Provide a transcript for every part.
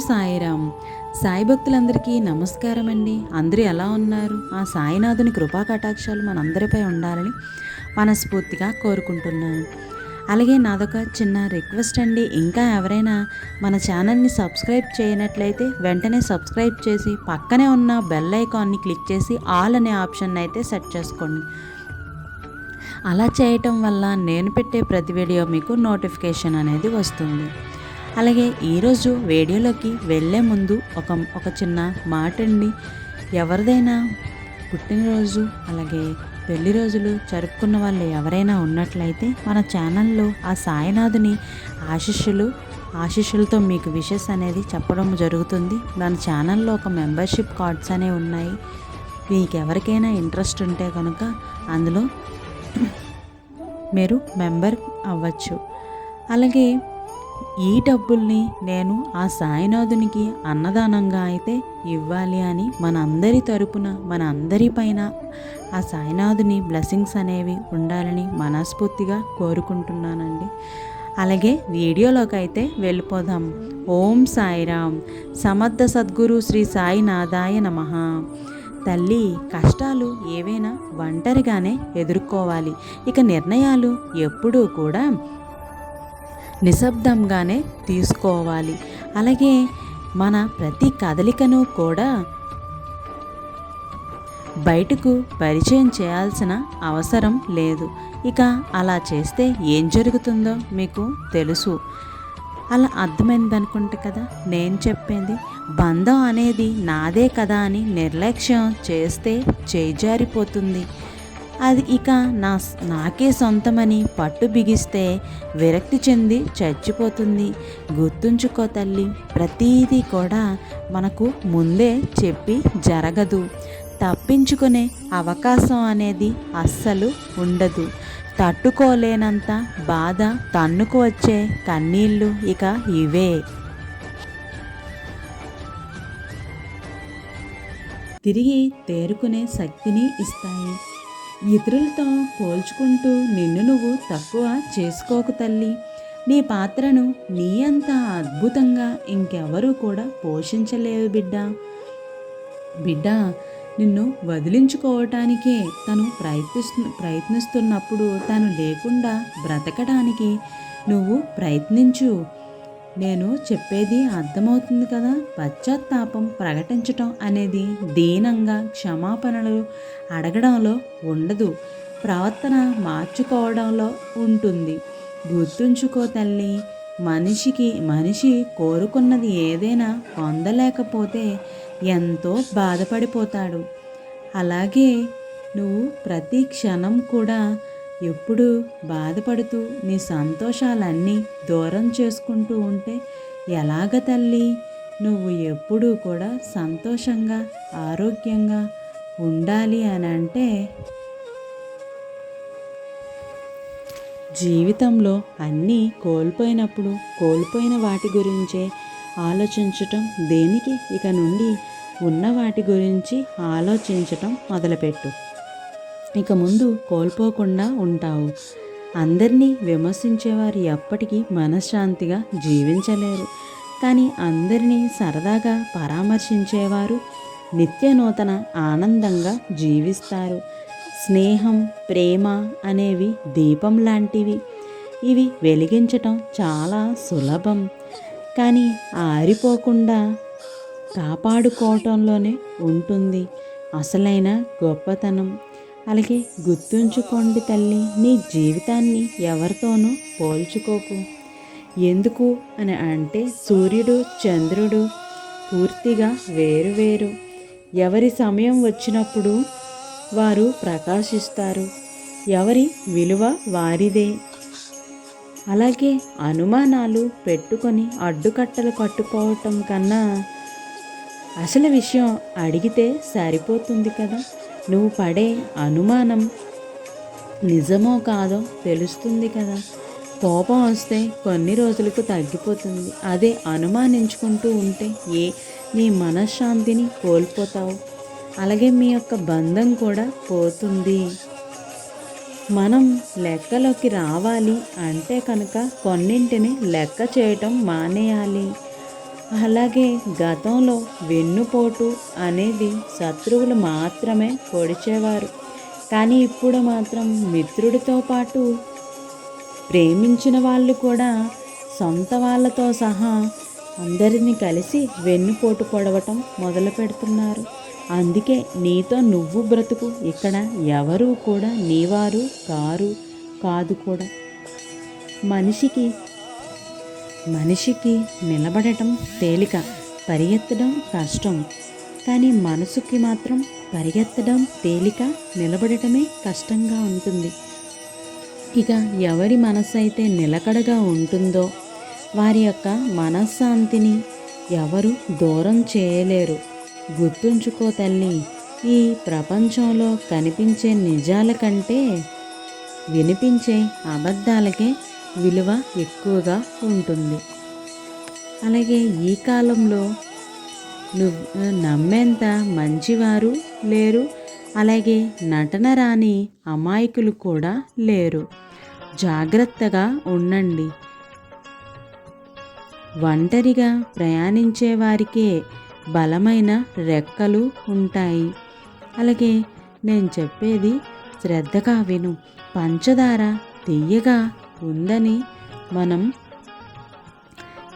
సాయిరామ్. సాయి భక్తులందరికీ నమస్కారం అండి అందరూ ఎలా ఉన్నారు? ఆ సాయినాథుని కృపా కటాక్షాలు మనందరిపై ఉండాలని మనస్ఫూర్తిగా కోరుకుంటున్నాను. అలాగే నాదొక చిన్న రిక్వెస్ట్ అండి. ఇంకా ఎవరైనా మన ఛానల్ని సబ్స్క్రైబ్ చేయనట్లయితే వెంటనే సబ్స్క్రైబ్ చేసి పక్కనే ఉన్న బెల్ ఐకాన్ని క్లిక్ చేసి ఆల్ అనే ఆప్షన్ అయితే సెట్ చేసుకోండి. అలా చేయటం వల్ల నేను పెట్టే ప్రతి వీడియో మీకు నోటిఫికేషన్ అనేది వస్తుంది. అలాగే ఈరోజు వీడియోలోకి వెళ్ళే ముందు ఒక ఒక చిన్న మాట అండి. ఎవరిదైనా పుట్టినరోజు అలాగే పెళ్ళి రోజులు జరుపుకున్న వాళ్ళు ఎవరైనా ఉన్నట్లయితే మన ఛానల్లో ఆ సాయినాథుని ఆశిష్యులు ఆశిష్యులతో మీకు విషెస్ అనేది చెప్పడం జరుగుతుంది. మన ఛానల్లో ఒక మెంబర్షిప్ కార్డ్స్ అనేవి ఉన్నాయి. మీకు ఎవరికైనా ఇంట్రెస్ట్ ఉంటే కనుక అందులో మీరు మెంబర్ అవ్వచ్చు. అలాగే ఈ డబ్బుల్ని నేను ఆ సాయినాథునికి అన్నదానంగా అయితే ఇవ్వాలి అని మన అందరి తరపున మన అందరి పైన ఆ సాయినాథుని బ్లెస్సింగ్స్ అనేవి ఉండాలని మనస్ఫూర్తిగా కోరుకుంటున్నానండి. అలాగే వీడియోలోకి అయితే వెళ్ళిపోదాం. ఓం సాయిరామ్ సమర్థ సద్గురు శ్రీ సాయినాథాయ నమః. తల్లి కష్టాలు ఏవైనా ఒంటరిగానే ఎదుర్కోవాలి. ఇక నిర్ణయాలు ఎప్పుడూ కూడా నిశ్శబ్దంగానే తీసుకోవాలి. అలాగే మన ప్రతి కదలికను కూడా బయటకు పరిచయం చేయాల్సిన అవసరం లేదు. ఇక అలా చేస్తే ఏం జరుగుతుందో మీకు తెలుసు. అలా అర్థమైంది అనుకుంటే కదా? నేను చెప్పింది బంధం అనేది నాదే కదా అని నిర్లక్ష్యం చేస్తే చేజారిపోతుంది. అది ఇక నా నాకే సొంతమని పట్టు బిగిస్తే విరక్తి చెంది చచ్చిపోతుంది. గుర్తుంచుకో తల్లి ప్రతీది కూడా మనకు ముందే చెప్పి జరగదు. తప్పించుకునే అవకాశం అనేది అస్సలు ఉండదు. తట్టుకోలేనంత బాధ తన్నుకు వచ్చే కన్నీళ్ళు ఇక ఇవే. తిరిగి తేరుకునే శక్తిని ఇస్తాయి. ఇతరులతో పోల్చుకుంటూ నిన్ను నువ్వు తక్కువ చేసుకోకు తల్లి. నీ పాత్రను నీ అంత అద్భుతంగా ఇంకెవరూ కూడా పోషించలేవు బిడ్డ. బిడ్డ నిన్ను వదిలించుకోవటానికే తను ప్రయత్నిస్తు ప్రయత్నిస్తున్నప్పుడు తను లేకుండా బ్రతకడానికి నువ్వు ప్రయత్నించు. నేను చెప్పేది అర్థమవుతుంది కదా? పశ్చాత్తాపం ప్రకటించటం అనేది దీనంగా క్షమాపణలు అడగడంలో ఉండదు. ప్రవర్తన మార్చుకోవడంలో ఉంటుంది. గుర్తుంచుకో తల్లి మనిషికి మనిషి కోరుకున్నది ఏదైనా పొందలేకపోతే ఎంతో బాధపడిపోతాడు. అలాగే నువ్వు ప్రతి క్షణం కూడా ఎప్పుడూ బాధపడుతూ నీ సంతోషాలన్నీ దూరం చేసుకుంటూ ఉంటే ఎలాగ తల్లి? నువ్వు ఎప్పుడూ కూడా సంతోషంగా ఆరోగ్యంగా ఉండాలి అని అంటే జీవితంలో అన్నీ కోల్పోయినప్పుడు కోల్పోయిన వాటి గురించే ఆలోచించటం దేనికి ఇక నుండి ఉన్న వాటి గురించి ఆలోచించటం మొదలుపెట్టు. ఇక ముందు కోల్పోకుండా ఉంటావు. అందరినీ విమర్శించేవారు ఎప్పటికీ మనశ్శాంతిగా జీవించలేరు. కానీ అందరినీ సరదాగా పరామర్శించేవారు నిత్య నూతన ఆనందంగా జీవిస్తారు. స్నేహం ప్రేమ అనేవి దీపం లాంటివి. ఇవి వెలిగించటం చాలా సులభం. కానీ ఆరిపోకుండా కాపాడుకోవటంలోనే ఉంటుంది. అసలైన గొప్పతనం. అలాగే గుర్తుంచుకోండి తల్లి నీ జీవితాన్ని ఎవరితోనూ పోల్చుకోకు. ఎందుకు అని అంటే సూర్యుడు చంద్రుడు పూర్తిగా వేరు వేరు. ఎవరి సమయం వచ్చినప్పుడు వారు ప్రకాశిస్తారు. ఎవరి విలువ వారిదే. అలాగే అనుమానాలు పెట్టుకొని అడ్డుకట్టలు కట్టుకోవటం కన్నా అసలు విషయం అడిగితే సరిపోతుంది కదా. నువ్వు పడే అనుమానం నిజమో కాదో తెలుస్తుంది కదా. కోపం వస్తే కొన్ని రోజులకు తగ్గిపోతుంది. అదే అనుమానించుకుంటూ ఉంటే ఏ నీ మనశ్శాంతిని కోల్పోతావు? అలాగే మీ యొక్క బంధం కూడా పోతుంది. మనం లెక్కలోకి రావాలి అంటే కనుక కొన్నింటిని లెక్క చేయటం మానేయాలి. అలాగే గతంలో వెన్నుపోటు అనేది శత్రువులు మాత్రమే పొడిచేవారు. కానీ ఇప్పుడు మాత్రం మిత్రుడితో పాటు ప్రేమించిన వాళ్ళు కూడా సొంత వాళ్ళతో సహా అందరినీ కలిసి వెన్నుపోటు పొడవటం మొదలు పెడుతున్నారు. అందుకే నీతో నువ్వు బ్రతుకు ఇక్కడ ఎవరు కూడా నీవారు కారు కాదు కూడా. మనిషికి మనిషికి నిలబడటం తేలిక పరిగెత్తడం కష్టం. కానీ మనసుకి మాత్రం పరిగెత్తడం తేలిక నిలబడటమే కష్టంగా ఉంటుంది. ఇక ఎవరి మనసు అయితే నిలకడగా ఉంటుందో వారి యొక్క మనశ్శాంతిని ఎవరు దూరం చేయలేరు. గుర్తుంచుకో తల్లి ఈ ప్రపంచంలో కనిపించే నిజాల కంటే వినిపించే అబద్ధాలకే విలువ ఎక్కువగా ఉంటుంది. అలాగే ఈ కాలంలో నువ్వు నమ్మేంత మంచివారు లేరు. అలాగే నటన రాని అమాయకులు కూడా లేరు. జాగ్రత్తగా ఉండండి. ఒంటరిగా ప్రయాణించే వారికే బలమైన రెక్కలు ఉంటాయి. అలాగే నేను చెప్పేది శ్రద్ధగా విను. పంచదార తీయగా ఉందని మనం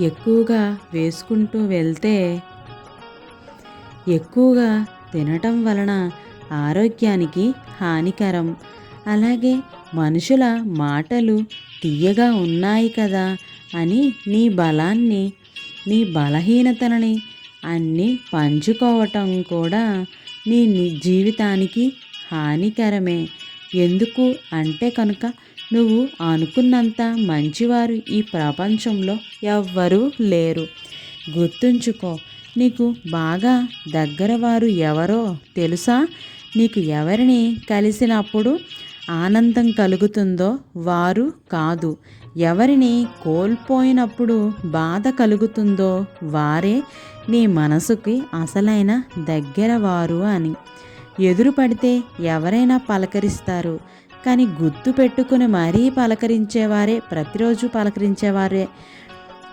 ఎక్కువగా వేసుకుంటూ వెళ్తే ఎక్కువగా తినటం వలన ఆరోగ్యానికి హానికరం. అలాగే మనుషుల మాటలు తీయగా ఉన్నాయి కదా అని నీ బలాన్ని నీ బలహీనతలని అన్నీ పంచుకోవటం కూడా నీ జీవితానికి హానికరమే. ఎందుకు అంటే కనుక నువ్వు అనుకున్నంత మంచివారు ఈ ప్రపంచంలో ఎవ్వరూ లేరు. గుర్తుంచుకో నీకు బాగా దగ్గర వారు ఎవరో తెలుసా? నీకు ఎవరిని కలిసినప్పుడు ఆనందం కలుగుతుందో వారు కాదు. ఎవరిని కోల్పోయినప్పుడు బాధ కలుగుతుందో వారే నీ మనసుకి అసలైన దగ్గరవారు అని. ఎదురు పడితే ఎవరైనా పలకరిస్తారు. కానీ గుర్తు పెట్టుకుని మరీ పలకరించేవారే ప్రతిరోజు పలకరించేవారే.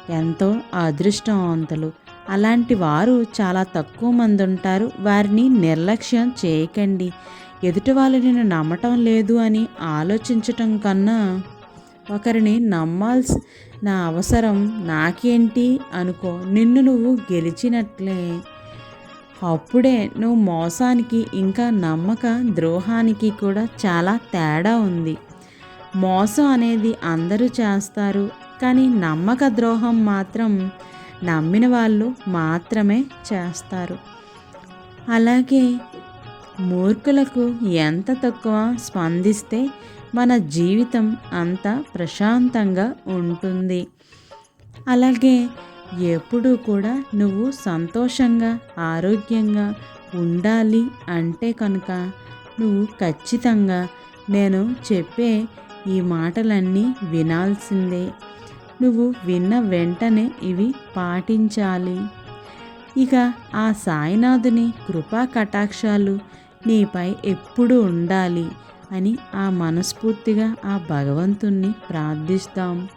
ఎంతో అదృష్టవంతులు. అలాంటి వారు చాలా తక్కువ మంది ఉంటారు. వారిని నిర్లక్ష్యం చేయకండి. ఎదుటి వాళ్ళు నేను నమ్మటం లేదు అని ఆలోచించటం కన్నా ఒకరిని నమ్మాల్సి నా అవసరం నాకేంటి అనుకో. నిన్ను నువ్వు గెలిచినట్లే. అప్పుడే నువ్వు మోసానికి ఇంకా నమ్మక ద్రోహానికి కూడా చాలా తేడా ఉంది. మోసం అనేది అందరూ చేస్తారు కానీ నమ్మక ద్రోహం మాత్రం నమ్మిన వాళ్ళు మాత్రమే చేస్తారు. అలాగే మూర్ఖులకు ఎంత తక్కువ స్పందిస్తే మన జీవితం అంత ప్రశాంతంగా ఉంటుంది. అలాగే ఎప్పుడూ కూడా నువ్వు సంతోషంగా ఆరోగ్యంగా ఉండాలి అంటే కనుక నువ్వు ఖచ్చితంగా నేను చెప్పే ఈ మాటలన్నీ వినాల్సిందే. నువ్వు విన్న వెంటనే ఇవి పాటించాలి. ఇక ఆ సాయినాథుని కృపా కటాక్షాలు నీపై ఎప్పుడు ఉండాలి అని ఆ మనస్ఫూర్తిగా ఆ భగవంతుణ్ణి ప్రార్థిస్తాం.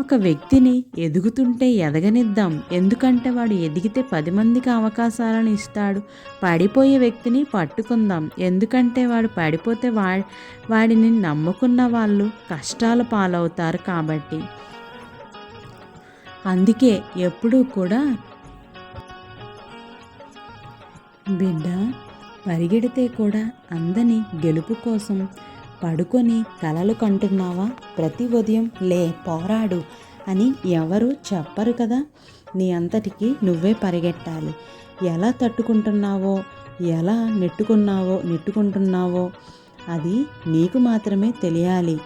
ఒక వ్యక్తిని ఎదుగుతుంటే ఎదగనిద్దాం. ఎందుకంటే వాడు ఎదిగితే పది మందికి అవకాశాలను ఇస్తాడు. పడిపోయే వ్యక్తిని పట్టుకుందాం. ఎందుకంటే వాడు పడిపోతే వా వాడిని నమ్ముకున్న వాళ్ళు కష్టాల పాలవుతారు కాబట్టి. అందుకే ఎప్పుడూ కూడా బిడ్డ పరిగెడితే కూడా అందని గెలుపు కోసం పడుకొని కలలు కంటున్నావా? ప్రతి ఉదయం లే పోరాడు అని ఎవరు చెప్పరు కదా. నీ అంతటికి నువ్వే పరిగెట్టాలి. ఎలా తట్టుకుంటున్నావో ఎలా నెట్టుకున్నావో నెట్టుకుంటున్నావో అది నీకు మాత్రమే తెలియాలి.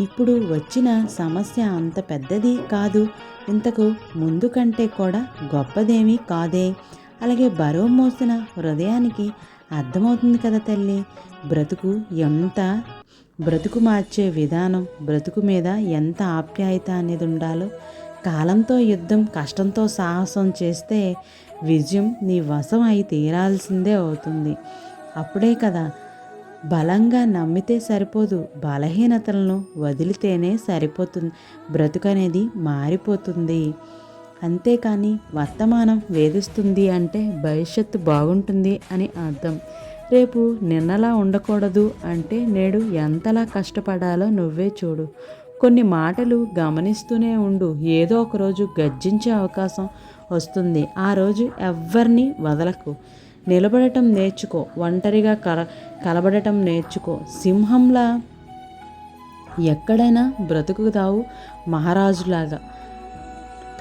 ఇప్పుడు వచ్చిన సమస్య అంత పెద్దది కాదు. ఇంతకు ముందు కంటే కూడా గొప్పదేమీ కాదే. అలాగే బరువు మోసిన హృదయానికి అర్థమవుతుంది కదా తల్లి. బ్రతుకు ఎంత బ్రతుకు మార్చే విధానం బ్రతుకు మీద ఎంత ఆప్యాయత అనేది ఉండాలో కాలంతో యుద్ధం కష్టంతో సాహసం చేస్తే విజయం నీ వశం అయి తీరాల్సిందే అవుతుంది. అప్పుడే కదా బలంగా నమ్మితే సరిపోదు బలహీనతలను వదిలితేనే సరిపోతుంది బ్రతుకు అనేది మారిపోతుంది. అంతేకాని వర్తమానం వేధిస్తుంది అంటే భవిష్యత్తు బాగుంటుంది అని అర్థం. రేపు నిన్నలా ఉండకూడదు అంటే నేడు ఎంతలా కష్టపడాలో నువ్వే చూడు. కొన్ని మాటలు గమనిస్తూనే ఉండు. ఏదో ఒక రోజు గర్జించే అవకాశం వస్తుంది. ఆ రోజు ఎవ్వరిని వదలకు. నిలబడటం నేర్చుకో. ఒంటరిగా కల కలబడటం నేర్చుకో. సింహంలా ఎక్కడైనా బ్రతుకుతావు మహారాజులాగా.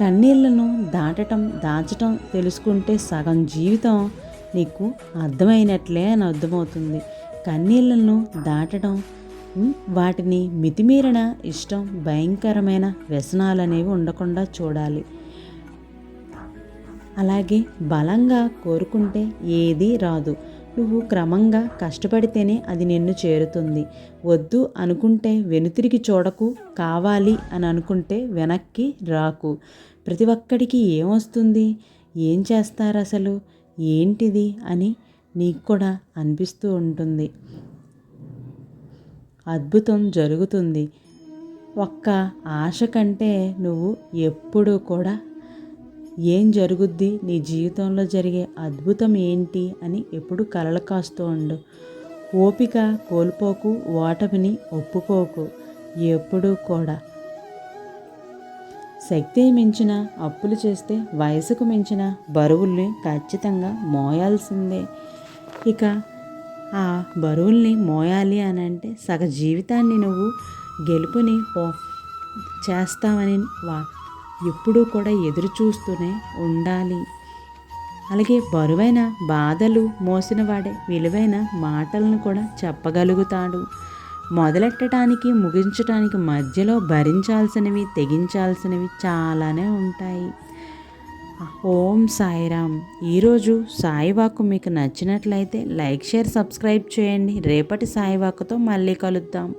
కన్నీళ్ళను దాటటం దాచటం తెలుసుకుంటే సగం జీవితం నీకు అర్థమైనట్లే అని అర్థమవుతుంది. కన్నీళ్ళను దాటడం వాటిని మితిమీరిన ఇష్టం భయంకరమైన వ్యసనాలు అనేవి ఉండకుండా చూడాలి. అలాగే బలంగా కోరుకుంటే ఏదీ రాదు. నువ్వు క్రమంగా కష్టపడితేనే అది నిన్ను చేరుతుంది. వద్దు అనుకుంటే వెనుతిరిగి చూడకు కావాలి అని అనుకుంటే వెనక్కి రాకు. ప్రతి ఒక్కడికి ఏమొస్తుంది ఏం చేస్తారు అసలు? ఏంటిది? అని నీకు కూడా అనిపిస్తూ ఉంటుంది. అద్భుతం జరుగుతుంది. ఒక్క ఆశ కంటే నువ్వు ఎప్పుడూ కూడా ఏం జరుగుద్ది? నీ జీవితంలో జరిగే అద్భుతం ఏంటి? అని ఎప్పుడు కలలు కాస్తూ ఉండు. ఓపిక కోల్పోకు ఓటమిని ఒప్పుకోకు. ఎప్పుడూ కూడా శక్తి మించిన అప్పులు చేస్తే వయసుకు మించిన బరువుల్ని ఖచ్చితంగా మోయాల్సిందే. ఇక ఆ బరువుల్ని మోయాలి అని అంటే సగ జీవితాన్ని నువ్వు గెలుపుని పో చేస్తావని వా ఎప్పుడూ కూడా ఎదురు చూస్తూనే ఉండాలి. అలాగే బరువైన బాధలు మోసినవాడే విలువైన మాటలను కూడా చెప్పగలుగుతాడు. మొదలెట్టడానికి ముగించడానికి మధ్యలో భరించాల్సినవి తెగించాల్సినవి చాలానే ఉంటాయి. ఓం సాయిరామ్. ఈరోజు సాయివాకు మీకు నచ్చినట్లయితే లైక్ షేర్ సబ్స్క్రైబ్ చేయండి. రేపటి సాయివాకుతో మళ్ళీ కలుద్దాం.